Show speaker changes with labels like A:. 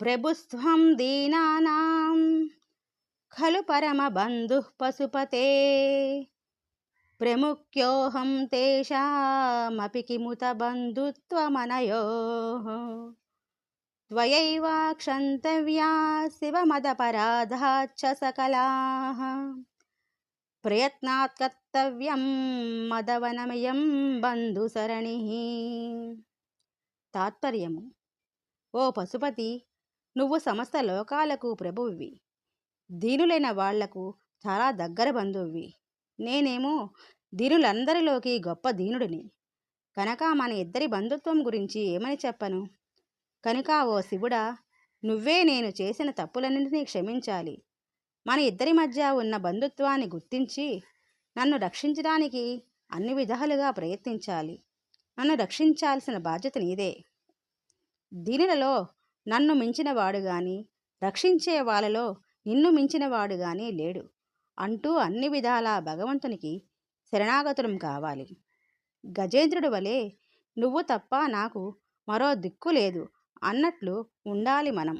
A: ప్రభుత్వం దీనానాం ఖలు పరమబంధు పశుపతే. ప్రముఖ్యోహం తేషామపి కిముత బంధుత్వమనయో. త్వయైవాక్షంతవ్యా శివమదపరాధాచ్చ సకలా. ప్రయత్నాత్ కర్తవ్యం మదవనమయం బంధుసరణి తాత్పర్యము. ఓ పశుపతి నువ్వు సమస్త లోకాలకు ప్రభువువి. దీనులైన వాళ్ళకు చాలా దగ్గర బంధువువి. నేనేమో దీనులందరిలోకి గొప్ప దీనుడిని. కనుక మన ఇద్దరి బంధుత్వం గురించి ఏమని చెప్పను? కనుక ఓ శివుడా నువ్వే నేను చేసిన తప్పులన్నింటినీ క్షమించాలి. మన ఇద్దరి మధ్య ఉన్న బంధుత్వాన్ని గుర్తించి నన్ను రక్షించడానికి అన్ని విధాలుగా ప్రయత్నించాలి. నన్ను రక్షించాల్సిన బాధ్యత నీదే. దీనిలలో నన్ను మించినవాడు గాని రక్షించే వాళ్ళలో నిన్ను మించినవాడు గాని లేడు. అంటూ అన్ని విధాలా భగవంతునికి శరణాగతులం కావాలి. గజేంద్రుడు వలె నువ్వు తప్ప నాకు మరో దిక్కు లేదు అన్నట్లు ఉండాలి మనం.